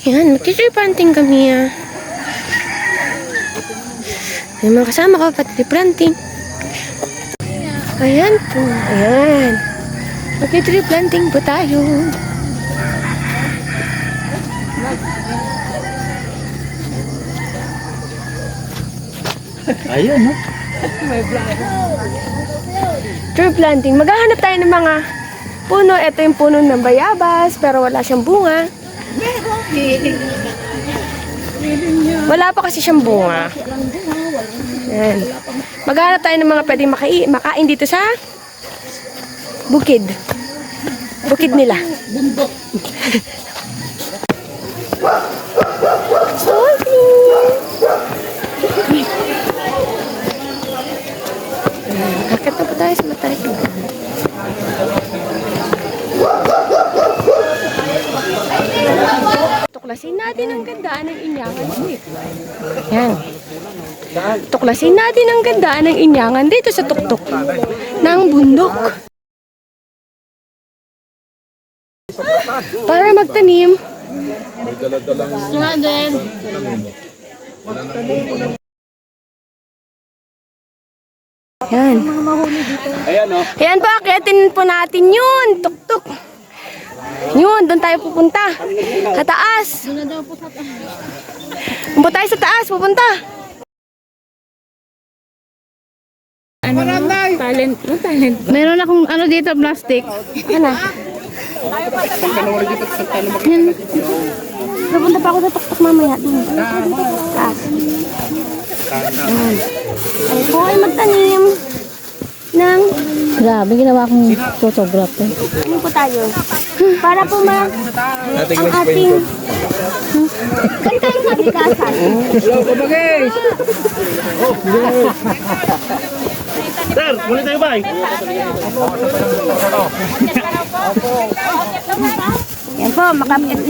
Ayan, mag-tree planting kami ah. Yung mga kasama ko, pati planting. Ayan po, ayan. Mag-tree planting po tayo. Ayun, no? Tree planting. Maghahanap tayo ng mga puno. Ito yung puno ng bayabas, pero wala siyang bunga. Wala pa kasi siyang bunga. Ayan. Maghahanap tayo ng mga pwedeng makai makain dito sa bukid. Bukid nila. Sorry. Po tayo sa matarik. Tuklasin natin ang ganda ng inyangan dito. Yan. Tuklasin natin ang ganda ng inyangan dito sa tuktok ng bundok. Para magtanim. Yan. Ayan, no? Ayan po, akitin po natin yun. Tuktok. Yun, doon tayo pupunta. Sa taas. Pupunta tayo sa taas, pupunta. Ano? Talent. Ano talent? Meron akong ano dito, plastic. Ano? Yan. Pupunta pa ako sa tuktok mamaya. Doon. Taas. Ay po ay magtanim Grabe, ginawa kong photograph eh. ano po tayo? Para po Ating ang ating Ganito yung kalikasan. Hello, kumagay! Sir, muli tayo ba? Yan po, makapit.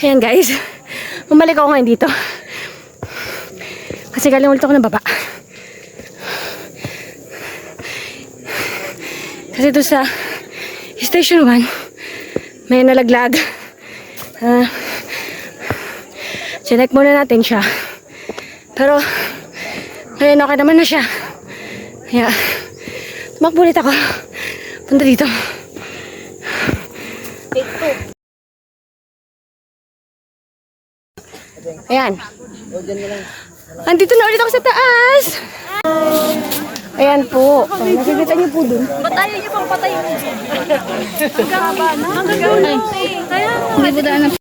Ayan guys, bumalik ako ngayon dito. Kasi galing ulit ako ng baba. Kasi doon sa Station 1, may nalaglag. Ah, chinek muna natin siya. Pero, ngayon okay naman na siya. Kaya, tumakbo ulit ako. Punta dito. Ayan. Andito na ulit ako sa taas. Ayan po. Nakikita niyo po dun. Patayin niyo pang patayin. Hanggang doon. Kaya Hindi po daan ng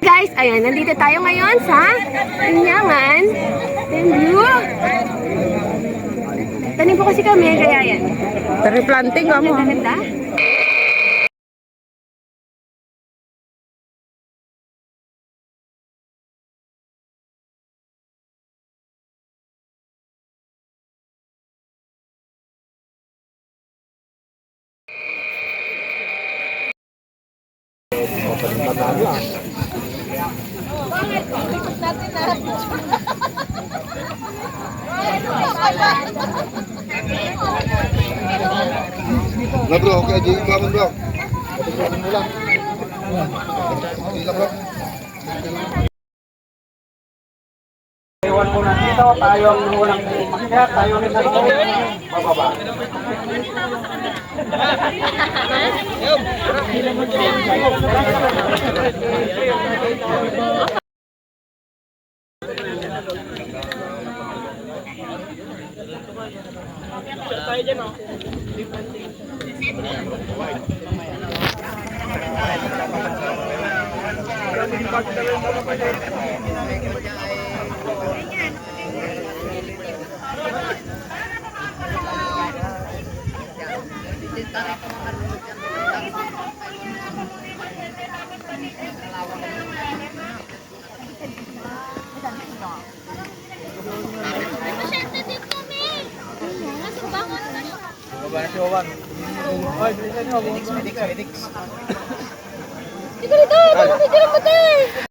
Guys, ayan, nandito tayo ngayon sa Inyangan. And you. Tanim po kasi kami, kaya yan. replanting ka mo. Ganda. Na bro, okay, di ka man bro. Patuloy mo lang. Hindi lang bro iwan ko na dito. Tayo ang unang umakyat. Tayo rin sa loob. Bababa. Tayo dyan, oh. Thank. Jowan. Oy, bilisan Dito dito, dito dito, dito.